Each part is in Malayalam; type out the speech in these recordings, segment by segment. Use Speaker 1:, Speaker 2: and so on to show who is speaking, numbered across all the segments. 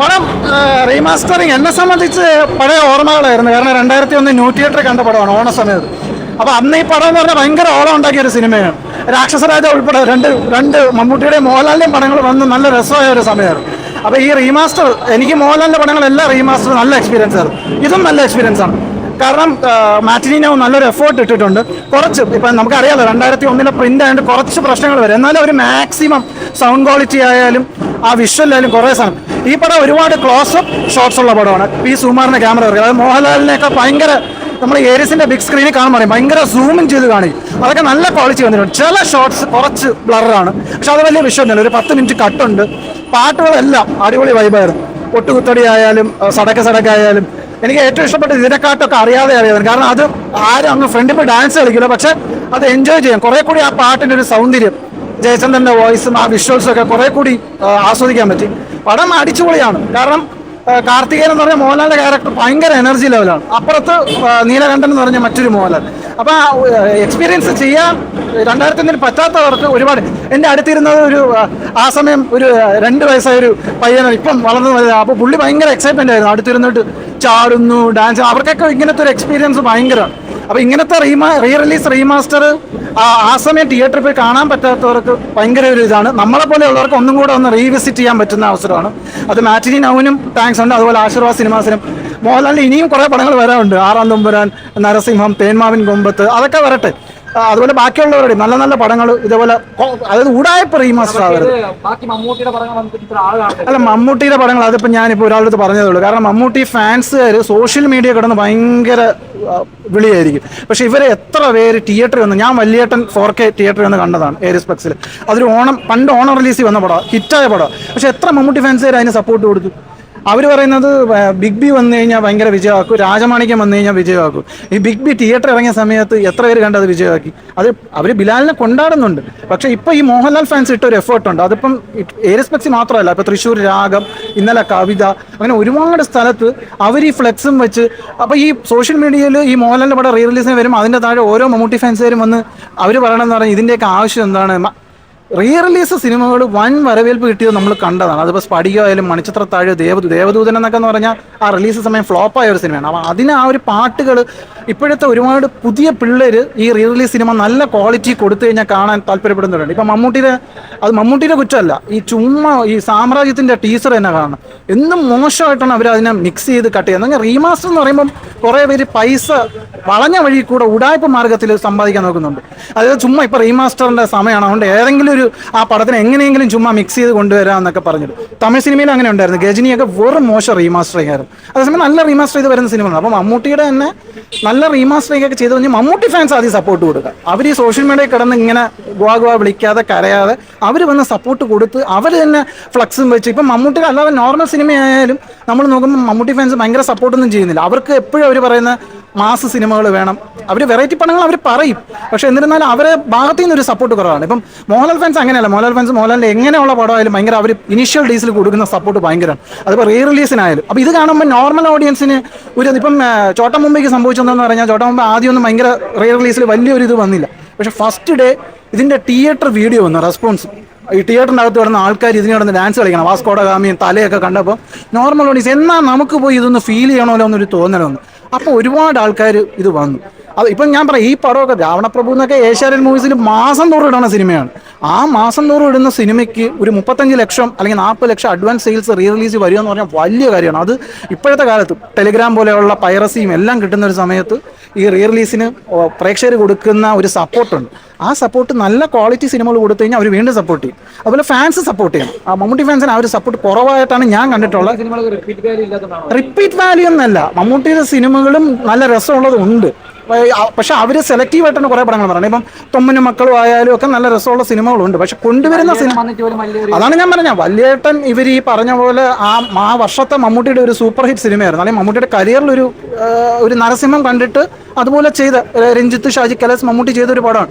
Speaker 1: പടം റീമാസ്റ്ററിങ് എന്നെ സംബന്ധിച്ച് പഴയ ഓർമ്മകളായിരുന്നു. കാരണം രണ്ടായിരത്തി ഒന്ന് ന്യൂ തിയേറ്റർ കണ്ട പടമാണ് ഓണ സമയത്ത് അപ്പോൾ അന്ന് ഈ പടം എന്ന് പറഞ്ഞാൽ ഭയങ്കര ഓളം ഉണ്ടാക്കിയ ഒരു സിനിമയാണ്. രാക്ഷസരാജ ഉൾപ്പെടെ രണ്ട് രണ്ട് മമ്മൂട്ടിയുടെയും മോഹൻലാലിന്റെയും പടങ്ങൾ വന്ന് നല്ല രസമായ ഒരു സമയമായിരുന്നു. അപ്പോൾ ഈ റീമാസ്റ്റർ എനിക്ക് മോഹൻലാലിന്റെ പടങ്ങളെല്ലാം റീമാസ്റ്റർ നല്ല എക്സ്പീരിയൻസ് ആയിരുന്നു. ഇതും നല്ല എക്സ്പീരിയൻസ് ആണ്. കാരണം മാറ്റിനോ നല്ലൊരു എഫേർട്ട് ഇട്ടിട്ടുണ്ട്. കുറച്ച് ഇപ്പം നമുക്കറിയാമല്ലോ രണ്ടായിരത്തി ഒന്നിലെ പ്രിന്റ് ആയതുകൊണ്ട് കുറച്ച് പ്രശ്നങ്ങൾ വരും. എന്നാലും ഒരു മാക്സിമം സൗണ്ട് ക്വാളിറ്റി ആയാലും ആ വിഷ്വലായാലും കുറേ സാധനം. ഈ പടം ഒരുപാട് ക്ലോസപ്പ് ഷോട്ട്സ് ഉള്ള പടമാണ്. പി സുമാറിന്റെ ക്യാമറ വർക്ക് അതായത് മോഹൻലാലിനെയൊക്കെ ഭയങ്കര നമ്മൾ ഏരിയസിന്റെ ബിഗ് സ്ക്രീനിൽ കാണാൻ പറയും ഭയങ്കര സൂമിൻ ചെയ്ത് കാണിക്കും. അതൊക്കെ നല്ല ക്വാളിറ്റി വന്നിട്ടുണ്ട്. ചില ഷോട്ട്സ് കുറച്ച് ബ്ലറാണ് പക്ഷെ അത് വലിയ വിഷയമൊന്നുമില്ല ഒരു പത്ത് മിനിറ്റ് കട്ടുണ്ട് പാട്ടുകളെല്ലാം അടിപൊളി വൈബായിരുന്നു ഒട്ടുകുത്തടി ആയാലും സടക്ക സടക്ക ആയാലും എനിക്ക് ഏറ്റവും ഇഷ്ടപ്പെട്ട ഇതിനെക്കാട്ടൊക്കെ അറിയാതെ അറിയാതെ കാരണം അത് ആരും അങ്ങ് ഫ്രണ്ടിൽ പോയി ഡാൻസ് കളിക്കില്ല പക്ഷെ അത് എൻജോയ് ചെയ്യാം. കുറെ കൂടി ആ പാട്ടിന്റെ ഒരു സൗന്ദര്യം ജയചന്ദ്രന്റെ വോയിസും ആ വിഷ്വൽസും ഒക്കെ കുറെ കൂടി ആസ്വദിക്കാൻ പറ്റി. പടം അടിച്ചുപൊളിയാണ്. കാരണം കാർത്തികേയൻ എന്ന് പറഞ്ഞ മോഹൻലാലിന്റെ ക്യാരക്ടർ ഭയങ്കര എനർജി ലെവലാണ് അപ്പുറത്ത് നീലകണ്ഠൻ എന്ന് പറഞ്ഞ മറ്റൊരു മോഹൻലാൽ. അപ്പൊ എക്സ്പീരിയൻസ് ചെയ്യാൻ രണ്ടായിരത്തി പറ്റാത്തവർക്ക് ഒരുപാട്. എന്റെ അടുത്തിരുന്നത് ഒരു ആ, സമയം ഒരു രണ്ട് വയസ്സായ ഒരു പയ്യനാണ്. ഇപ്പം വളർന്നു വരുന്നത് അപ്പൊ പുള്ളി ഭയങ്കര എക്സൈറ്റ്മെന്റ് ആയിരുന്നു. അടുത്തിരുന്നിട്ട് ചാടുന്നു ഡാൻസ് അവർക്കൊക്കെ ഇങ്ങനത്തെ ഒരു എക്സ്പീരിയൻസ് ഭയങ്കരമാണ്. അപ്പൊ ഇങ്ങനത്തെ റീമാ റീ റിലീസ് റീമാസ്റ്റർ ആ സമയം തിയേറ്ററിൽ പോയി കാണാൻ പറ്റാത്തവർക്ക് ഭയങ്കര ഒരു ഇതാണ്. നമ്മളെ പോലെയുള്ളവർക്ക് ഒന്നും കൂടെ ഒന്ന് റീവിസിറ്റ് ചെയ്യാൻ പറ്റുന്ന അവസരമാണ്. അത് മാറ്റിനി നൗനും താങ്ക്സ് ഉണ്ട് അതുപോലെ ആശീർവാദ് സിനിമാസിനും. മോഹൻലാലിന് ഇനിയും കുറേ പടങ്ങൾ വരാനുണ്ട് ആറാം തുമ്പുരാൻ നരസിംഹം തേന്മാവിൻ കൊമ്പത്ത് അതൊക്കെ വരട്ടെ. അതുപോലെ ബാക്കിയുള്ളവരുടെ നല്ല നല്ല പടങ്ങൾ ഇതേപോലെ അതായത് ഉടായ്പ റീമാസ്റ്റർ ആവരുത്. അല്ല മമ്മൂട്ടിയുടെ പടങ്ങൾ അതിപ്പോൾ ഞാനിപ്പോൾ ഒരാളുടെ പറഞ്ഞതേ ഉള്ളൂ കാരണം മമ്മൂട്ടി ഫാൻസുകാർ സോഷ്യൽ മീഡിയ കിടന്ന് ഭയങ്കര വിളിയായിരിക്കും. പക്ഷെ ഇവരെ എത്ര പേര് തിയേറ്ററിൽ വന്ന് ഞാൻ വലിയേട്ടൻ ഫോർ കെ തിയേറ്ററിൽ വന്ന് കണ്ടതാണ് ഏരിയസ് പ്ലക്സിൽ അതൊരു ഓണം പണ്ട് ഓണം റിലീസ് വന്ന പടം ഹിറ്റായ പടം പക്ഷെ എത്ര മമ്മൂട്ടി ഫാൻസുകാർ അതിന് സപ്പോർട്ട് കൊടുത്തു? അവർ പറയുന്നത് ബിഗ് ബി വന്നു കഴിഞ്ഞാൽ ഭയങ്കര വിജയമാക്കും രാജമാണിക്യം വന്നു കഴിഞ്ഞാൽ വിജയമാക്കും. ഈ ബിഗ് ബി തിയേറ്റർ ഇറങ്ങിയ സമയത്ത് എത്ര പേര് കണ്ടത് വിജയമാക്കി? അത് അവർ ബിലാലിനെ കൊണ്ടാടുന്നുണ്ട്. പക്ഷേ ഇപ്പോൾ ഈ മോഹൻലാൽ ഫാൻസ് ഇട്ട ഒരു എഫേർട്ട് ഉണ്ട്. അതിപ്പം ഏരിസ്പെക്സി മാത്രമല്ല ഇപ്പോൾ തൃശ്ശൂർ രാഗം ഇന്നലെ കവിത അങ്ങനെ ഒരുപാട് സ്ഥലത്ത് അവർ ഈ ഫ്ലെക്സും വെച്ച് അപ്പോൾ ഈ സോഷ്യൽ മീഡിയയിൽ ഈ മോഹൻലാലിന്റെ പടം റീ റിലീസിന് വരും അതിന്റെ താഴെ ഓരോ മമ്മൂട്ടി ഫാൻസുകാരും വന്ന് അവർ പറയണമെന്ന് പറഞ്ഞാൽ ഇതിന്റെയൊക്കെ ആവശ്യം എന്താണ്? റീ റിലീസ് സിനിമകൾ വൻ വരവേൽപ്പ് കിട്ടിയത് നമ്മൾ കണ്ടതാണ്. അതിപ്പോൾ സ്പടികോ ആയാലും മണിച്ചിത്രത്താഴ് ദേവദൂ ദേവദൂതൻ എന്നൊക്കെ എന്ന് പറഞ്ഞാൽ ആ റിലീസ് സമയം ഫ്ലോപ്പായ ഒരു സിനിമയാണ് അപ്പോൾ അതിന് ആ ഒരു പാട്ടുകൾ ഇപ്പോഴത്തെ ഒരുപാട് പുതിയ പിള്ളേർ ഈ റീ റിലീസ് സിനിമ നല്ല ക്വാളിറ്റി കൊടുത്തു കഴിഞ്ഞാൽ കാണാൻ താല്പര്യപ്പെടുന്നവരുണ്ട്. ഇപ്പം മമ്മൂട്ടിയുടെ അത് മമ്മൂട്ടിയുടെ കുറ്റമല്ല ഈ ചുമ്മാ ഈ സാമ്രാജ്യത്തിന്റെ ടീസർ തന്നെ കാണണം. എന്നും മോശമായിട്ടാണ് അവർ അതിനെ മിക്സ് ചെയ്ത് കട്ട് ചെയ്യുന്നത്. അങ്ങനെ റീമാസ്റ്റർ എന്ന് പറയുമ്പം കുറേ പേര് പൈസ വളഞ്ഞ വഴി കൂടെ ഉടായ്പ മാർഗത്തിൽ സമ്പാദിക്കാൻ നോക്കുന്നുണ്ട്. അതായത് ചുമ്മാ ഇപ്പം റീമാസ്റ്ററിന്റെ സമയമാണ്. അതുകൊണ്ട് ഏതെങ്കിലും ഒരു ആ പടത്തിന് എങ്ങനെയെങ്കിലും ചുമ്മാ മിക്സ് ചെയ്ത് കൊണ്ടുവരാം എന്നൊക്കെ പറഞ്ഞിട്ട്. തമിഴ് സിനിമയിൽ അങ്ങനെ ഉണ്ടായിരുന്നു. ഗജനിയൊക്കെ വെറും മോശം റീമാസ്റ്ററിംഗ് ആയിരുന്നു അതേസമയം നല്ല റീമാസ്റ്റർ ചെയ്ത് വരുന്ന സിനിമയാണ് അപ്പം മമ്മൂട്ടിയുടെ തന്നെ നല്ല റീമാസ്റ്ററിംഗ് ഒക്കെ ചെയ്ത് കഴിഞ്ഞാൽ മമ്മൂട്ടി ഫാൻസ് ആദ്യം സപ്പോർട്ട് കൊടുക്കുക. അവർ ഈ സോഷ്യൽ മീഡിയയിൽ കിടന്ന് ഇങ്ങനെ ഗുവാ ഗുവാ വിളിക്കാതെ കരയാതെ അവർ വന്ന് സപ്പോർട്ട് കൊടുത്ത് അവർ തന്നെ ഫ്ലക്സും വെച്ച് ഇപ്പം മമ്മൂട്ടി അല്ലാതെ നോർമൽ സിനിമയായാലും നമ്മൾ നോക്കുമ്പോൾ മമ്മൂട്ടി ഫാൻസ് ഭയങ്കര സപ്പോർട്ടൊന്നും ചെയ്യുന്നില്ല. അവർക്ക് എപ്പോഴും അവർ പറയുന്ന മാസ് സിനിമകൾ വേണം. അവർ വെറൈറ്റി പടങ്ങൾ അവർ പറയും. പക്ഷെ എന്നിരുന്നാലും അവരെ ഭാഗത്തു നിന്ന് ഒരു സപ്പോർട്ട് കുറവാണ്. ഇപ്പം മോഹൻലാൽ ഫാൻസ് അങ്ങനെയല്ല. മോഹൻലാൽ ഫാൻസ് മോഹൻലാലിന്റെ എങ്ങനെയുള്ള പടമായാലും ഭയങ്കര അവർ ഇനിഷ്യൽ ഡേയ്സിൽ കൊടുക്കുന്ന സപ്പോർട്ട് ഭയങ്കരമാണ്. അതിപ്പോൾ റീ റിലീസിനായാലും അപ്പോൾ ഇത് കാണുമ്പോൾ നോർമൽ ഓഡിയൻസിന് ഒരു ഇപ്പം ചോട്ടം മുംബൈക്ക് സംഭവിച്ചതെന്ന് പറഞ്ഞാൽ ചോട്ട മുംബൈ ആദ്യമൊന്നും ഭയങ്കര റീ റിലീസിൽ വലിയൊരു ഇത് വന്നില്ല. പക്ഷേ ഫസ്റ്റ് ഡേ ഇതിന്റെ തിയേറ്റർ വീഡിയോ വന്നു റെസ്പോൺസ് ഈ തിയേറ്ററിന്റെ അകത്ത് കിടന്ന ആൾക്കാർ ഇതിന് കിടന്ന് ഡാൻസ് കളിക്കണം. വാസ്കോട ഗാമിയും തലയൊക്കെ കണ്ടപ്പോൾ നോർമൽ ഓഡീസ് എന്നാൽ നമുക്ക് പോയി ഇതൊന്ന് ഫീൽ ചെയ്യണമല്ലോ എന്നൊരു തോന്നലൊന്ന് അപ്പോൾ ഒരുപാട് ആൾക്കാർ ഇത് വന്നു. അത് ഇപ്പം ഞാൻ പറയാം ഈ പടമൊക്കെ രാവണപ്രഭു എന്നൊക്കെ ഏഷ്യാനെറ്റ് മൂവീസിൽ മാസം തോറും ഇടുന്ന സിനിമയാണ്. ആ മാസം തോറും ഇടുന്ന സിനിമയ്ക്ക് ഒരു മുപ്പത്തഞ്ച് ലക്ഷം അല്ലെങ്കിൽ നാൽപ്പത് lakh advance sales re release വരിക എന്ന് പറഞ്ഞാൽ വലിയ കാര്യമാണ്. അത് ഇപ്പോഴത്തെ കാലത്ത് ടെലിഗ്രാം പോലെയുള്ള പൈറസിയും എല്ലാം കിട്ടുന്ന ഒരു സമയത്ത് ഈ റീ റിലീസിന് പ്രേക്ഷകർ കൊടുക്കുന്ന ഒരു സപ്പോർട്ടുണ്ട് ആ സപ്പോർട്ട് നല്ല ക്വാളിറ്റി സിനിമകൾ കൊടുത്തു കഴിഞ്ഞാൽ അവർ വീണ്ടും സപ്പോർട്ട് ചെയ്യും. അതുപോലെ ഫാൻസ് സപ്പോർട്ട് ചെയ്യും ആ മമ്മൂട്ടി ഫാൻസിന് ആ ഒരു സപ്പോർട്ട് കുറവായിട്ടാണ് ഞാൻ കണ്ടിട്ടുള്ളത്.
Speaker 2: റിപ്പീറ്റ് വാല്യൂ ഒന്നല്ല
Speaker 1: റിപ്പീറ്റ് വാല്യൂ എന്നല്ല മമ്മൂട്ടിയുടെ സിനിമകളും നല്ല രസമുള്ളത് ഉണ്ട് പക്ഷെ അവർ സെലക്റ്റീവ് ആയിട്ടാണ് കുറേ പടങ്ങൾ പറയുന്നത്. ഇപ്പം തൊമ്മനും മക്കളും ആയാലും ഒക്കെ നല്ല രസമുള്ള സിനിമകളുണ്ട്. പക്ഷെ കൊണ്ടുവരുന്ന സിനിമ അതാണ് ഞാൻ പറഞ്ഞ വല്യേട്ടൻ ഇവർ ഈ പറഞ്ഞ പോലെ ആ ആ വർഷത്തെ മമ്മൂട്ടിയുടെ ഒരു സൂപ്പർ ഹിറ്റ് സിനിമയായിരുന്നു. അല്ലെങ്കിൽ മമ്മൂട്ടിയുടെ കരിയറിൽ ഒരു ഒരു നരസിംഹം കണ്ടിട്ട് അതുപോലെ ചെയ്ത രഞ്ജിത്ത് ഷാജി കലേസ് മമ്മൂട്ടി ചെയ്ത ഒരു പടമാണ്.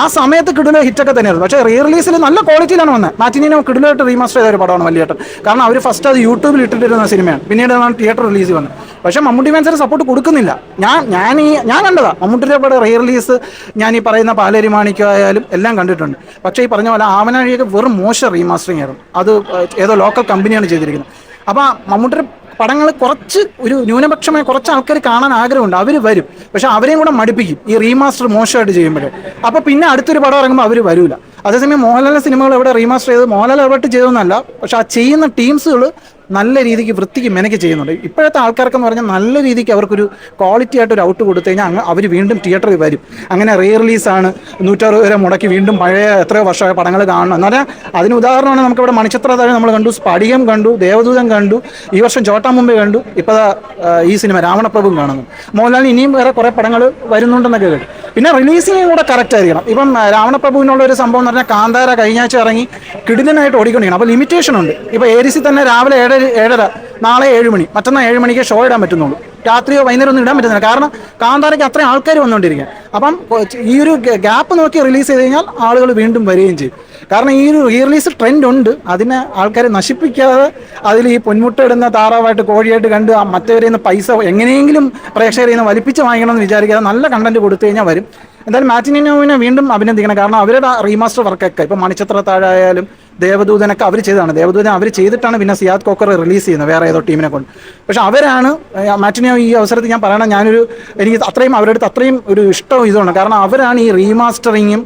Speaker 1: ആ സമയത്ത് കിടുന്ന ഹിറ്റൊക്കെ തന്നെയായിരുന്നു. പക്ഷേ റീ റിലീസിൽ നല്ല ക്വാളിറ്റിയിലാണ് വന്നത്. മാറ്റിനീനെ കിടുലായിട്ട് റീമാസ്റ്റർ ചെയ്ത ഒരു പടമാണ് വല്യേട്ടൻ. കാരണം അവർ ഫസ്റ്റ് അത് യൂട്യൂബിൽ ഇട്ടിട്ടിരുന്ന സിനിമയാണ്. പിന്നീട് തിയേറ്റർ റിലീസ് വന്നത്. പക്ഷേ മമ്മൂട്ടി ഫാൻസിന് സപ്പോർട്ട് കൊടുക്കുന്നില്ല. ഞാൻ ഞാൻ ഈ ഞാൻ കണ്ടതാ. മമ്മൂട്ടിയുടെ പടം റീ റിലീസ് ഞാൻ ഈ പറയുന്ന പാലേരി ആയാലും എല്ലാം കണ്ടിട്ടുണ്ട്. പക്ഷേ ഈ പറഞ്ഞ പോലെ ആവനാഴിയൊക്കെ വെറും മോശം റീമാസ്റ്ററിങ് ആയിരുന്നു. അത് ഏതോ ലോക്കൽ കമ്പനിയാണ് ചെയ്തിരിക്കുന്നത്. അപ്പോൾ മമ്മൂട്ടിയുടെ പടങ്ങൾ കുറച്ച് ഒരു ന്യൂനപക്ഷമായ കുറച്ച് ആൾക്കാർ കാണാൻ ആഗ്രഹമുണ്ട്. അവർ വരും. പക്ഷെ അവരെയും കൂടെ മടുപ്പിക്കും ഈ റീമാസ്റ്റർ മോശമായിട്ട് ചെയ്യുമ്പോൾ അപ്പോൾ പിന്നെ അടുത്തൊരു പടം ഇറങ്ങുമ്പോൾ അവർ വരൂല. അതേസമയം മോഹൻലാലിന്റെ സിനിമകൾ എവിടെ റീമാസ്റ്റർ ചെയ്ത് മോഹൻലാൽ എവിടെ ചെയ്തെന്നല്ല പക്ഷെ ആ ചെയ്യുന്ന ടീംസുകൾ നല്ല രീതിക്ക് വൃത്തിക്ക് മെനക്ക് ചെയ്യുന്നുണ്ട്. ഇപ്പോഴത്തെ ആൾക്കാർക്കെന്ന് പറഞ്ഞാൽ നല്ല രീതിക്ക് അവർക്കൊരു ക്വാളിറ്റി ആയിട്ട് ഒരു ഔട്ട് കൊടുത്തു കഴിഞ്ഞാൽ അവർ വീണ്ടും തിയേറ്ററിൽ വരും. അങ്ങനെ റീ റിലീസാണ് നൂറ്ററുപത് വരെ മുടക്കി വീണ്ടും പഴയ എത്രയോ വർഷമായ പടങ്ങൾ കാണണം. എന്ന് പറഞ്ഞാൽ അതിന് ഉദാഹരണമാണ് നമുക്കിവിടെ മണിച്ചിത്രതാഴ് നമ്മൾ കണ്ടു സ്പടികം കണ്ടു ദേവദൂതൻ കണ്ടു ഈ വർഷം ചോട്ടാ മുമ്പേ കണ്ടു ഇപ്പോൾ ഈ സിനിമ രാവണപ്രഭു കാണുന്നു. മോഹൻലാലിന് ഇനിയും വേറെ കുറേ പടങ്ങൾ വരുന്നുണ്ടെന്നൊക്കെ കേട്ടു. പിന്നെ റിലീസിങ് കൂടെ കറക്റ്റ് ആയിരിക്കണം. ഇപ്പം രാവണപ്രഭുവിനുള്ള ഒരു സംഭവം എന്ന് പറഞ്ഞാൽ കാന്താര കഴിഞ്ഞ ആഴ്ച ഇറങ്ങി കിടിലനായിട്ട് ഓടിക്കൊണ്ടിരിക്കണം അപ്പോൾ ലിമിറ്റേഷൻ ഉണ്ട്. ഇപ്പോൾ ഏരിസിൽ തന്നെ രാവിലെ ഏഴര ഏഴര നാളെ ഏഴ് മണി. മറ്റന്നാൾ ഏഴ് മണിക്ക് ഷോ ഇടാൻ പറ്റുന്നുള്ളൂ. രാത്രിയോ വൈകുന്നേരം ഒന്നും ഇടാൻ പറ്റുന്നില്ല. കാരണം കാന്താരയ്ക്ക് അത്രയും ആൾക്കാർ വന്നുകൊണ്ടിരിക്കുക അപ്പം ഈ ഒരു ഗ്യാപ്പ് നോക്കി റിലീസ് ചെയ്ത് കഴിഞ്ഞാൽ ആളുകൾ വീണ്ടും വരികയും ചെയ്യും. കാരണം ഈ ഒരു റീ റിലീസ് ട്രെൻഡ് ഉണ്ട്. അതിനെ ആൾക്കാരെ നശിപ്പിക്കാതെ അതിൽ ഈ പൊന്മുട്ട ഇടുന്ന താറാവായിട്ട് കോഴിയായിട്ട് കണ്ട് ആ മറ്റവരിൽ നിന്ന് പൈസ എങ്ങനെയെങ്കിലും പ്രേക്ഷകരിൽ നിന്ന് വലിപ്പിച്ച് വാങ്ങിക്കണം എന്ന് വിചാരിക്കാതെ നല്ല കണ്ടന്റ് കൊടുത്തു കഴിഞ്ഞാൽ വരും. എന്തായാലും മാറ്റിനോവിനെ വീണ്ടും അഭിനന്ദിക്കണം. കാരണം അവരുടെ റീമാസ്റ്റർ വർക്കൊക്കെ ഇപ്പം മണിച്ചിത്ര താഴായാലും ദേവദൂതനൊക്കെ അവർ ചെയ്തതാണ്. ദേവദൂതൻ അവർ ചെയ്തിട്ടാണ് പിന്നെ സിയാദ് കോക്കർ റിലീസ് ചെയ്യുന്നത് വേറെ ഏതോ ടീമിനെ കൊണ്ട്. പക്ഷെ അവരാണ് മാറ്റിനോ ഈ അവസരത്തിൽ ഞാൻ പറയണം ഞാനൊരു എനിക്ക് അത്രയും അവരുടെ അത്രയും ഒരു ഇഷ്ടവും ഇതുണ്ട് കാരണം അവരാണ് ഈ റീമാസ്റ്ററിങ്ങും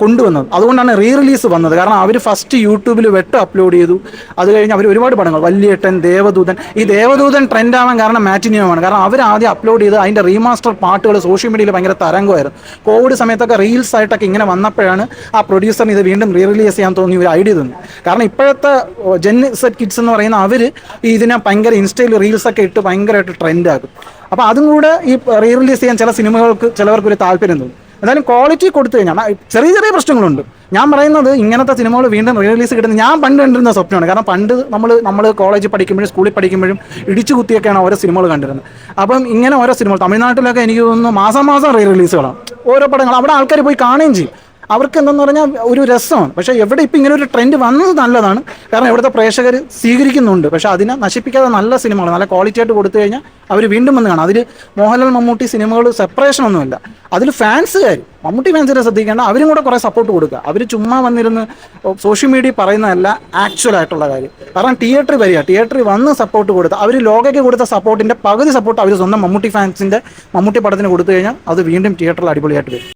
Speaker 1: കൊണ്ടുവന്നത്. അതുകൊണ്ടാണ് റീ റിലീസ് വന്നത്. കാരണം അവർ ഫസ്റ്റ് യൂട്യൂബിൽ വെട്ട് അപ്ലോഡ് ചെയ്തു. അത് കഴിഞ്ഞ് അവർ ഒരുപാട് പടങ്ങൾ. വല്യേട്ടൻ ദേവദൂതൻ. ഈ ദേവദൂതൻ ട്രെൻഡ് ആവാൻ കാരണം മാറ്റിനിയമാണ് കാരണം അവർ ആദ്യം അപ്ലോഡ് ചെയ്ത് അതിന്റെ റീമാസ്റ്റർ പാട്ടുകൾ സോഷ്യൽ മീഡിയയിൽ ഭയങ്കര തരംഗമായിരുന്നു. കോവിഡ് സമയത്തൊക്കെ റീൽസ് ആയിട്ടൊക്കെ ഇങ്ങനെ വന്നപ്പോഴാണ് ആ പ്രൊഡ്യൂസറിന് ഇത് വീണ്ടും റീ റിലീസ് ചെയ്യാൻ തോന്നി ഒരു ഐഡിയ തന്നു കാരണം ഇപ്പോഴത്തെ ജെൻ സെറ്റ് കിഡ്സ് എന്ന് പറയുന്ന അവർ ഇതിനെ ഭയങ്കര ഇൻസ്റ്റയിൽ റീൽസ് ഒക്കെ ഇട്ട് ഭയങ്കരമായിട്ട് ട്രെൻഡ് ആക്കും. അപ്പോൾ അതും കൂടെ ഈ റീ റിലീസ് ചെയ്യാൻ ചില സിനിമകൾക്ക് ചിലവർക്ക് ഒരു താല്പര്യം തോന്നും. എന്തായാലും ക്വാളിറ്റി കൊടുത്തു കഴിഞ്ഞാൽ ചെറിയ ചെറിയ പ്രശ്നങ്ങളുണ്ട്. ഞാൻ പറയുന്നത് ഇങ്ങനത്തെ സിനിമകൾ വീണ്ടും റിലീസ് കിട്ടുന്ന ഞാൻ പണ്ട് കണ്ടിരുന്ന സ്വപ്നമാണ്. കാരണം പണ്ട് നമ്മൾ നമ്മൾ കോളേജിൽ പഠിക്കുമ്പോഴും സ്കൂളിൽ പഠിക്കുമ്പോഴും ഇടിച്ചു കുത്തിയൊക്കെയാണ് ഓരോ സിനിമകൾ കണ്ടിരുന്നത്. അപ്പം ഇങ്ങനെ ഓരോ സിനിമകൾ തമിഴ്നാട്ടിലൊക്കെ എനിക്ക് തോന്നുന്നു മാസം മാസം റീ റിലീസുകളാണ് ഓരോ പടങ്ങൾ അവിടെ ആൾക്കാർ പോയി കാണുകയും ചെയ്യും. അവർക്ക് എന്തെന്ന് പറഞ്ഞാൽ ഒരു രസമാണ്. പക്ഷേ എവിടെ ഇപ്പം ഇങ്ങനെ ഒരു ട്രെൻഡ് വന്നത് നല്ലതാണ്. കാരണം ഇവിടുത്തെ പ്രേക്ഷകർ സ്വീകരിക്കുന്നുണ്ട്. പക്ഷേ അതിനെ നശിപ്പിക്കാതെ നല്ല സിനിമകൾ നല്ല ക്വാളിറ്റി ആയിട്ട് കൊടുത്തു കഴിഞ്ഞാൽ അവർ വീണ്ടും വന്ന് കാണാം. അതിൽ മോഹൻലാൽ മമ്മൂട്ടി സിനിമകൾ സെപ്പറേഷൻ ഒന്നുമില്ല. അതിൽ ഫാൻസുകാർ മമ്മൂട്ടി ഫാൻസിനെ ശ്രദ്ധിക്കേണ്ട. അവരും കൂടെ കുറേ സപ്പോർട്ട് കൊടുക്കുക. അവർ ചുമ്മാ വന്നിരുന്ന് സോഷ്യൽ മീഡിയ പറയുന്നതല്ല ആക്ച്വൽ ആയിട്ടുള്ള കാര്യം. കാരണം തിയേറ്ററിൽ വരിക. തിയേറ്ററിൽ വന്ന് സപ്പോർട്ട് കൊടുത്ത് അവർ ലോകയ്ക്ക് കൊടുത്ത സപ്പോർട്ടിന്റെ പകുതി സപ്പോർട്ട് അവർ സ്വന്തം മമ്മൂട്ടി ഫാൻസിന്റെ മമ്മൂട്ടി പടത്തിന് കൊടുത്തു കഴിഞ്ഞാൽ അത് വീണ്ടും തിയേറ്ററിൽ അടിപൊളിയായിട്ട് വരും.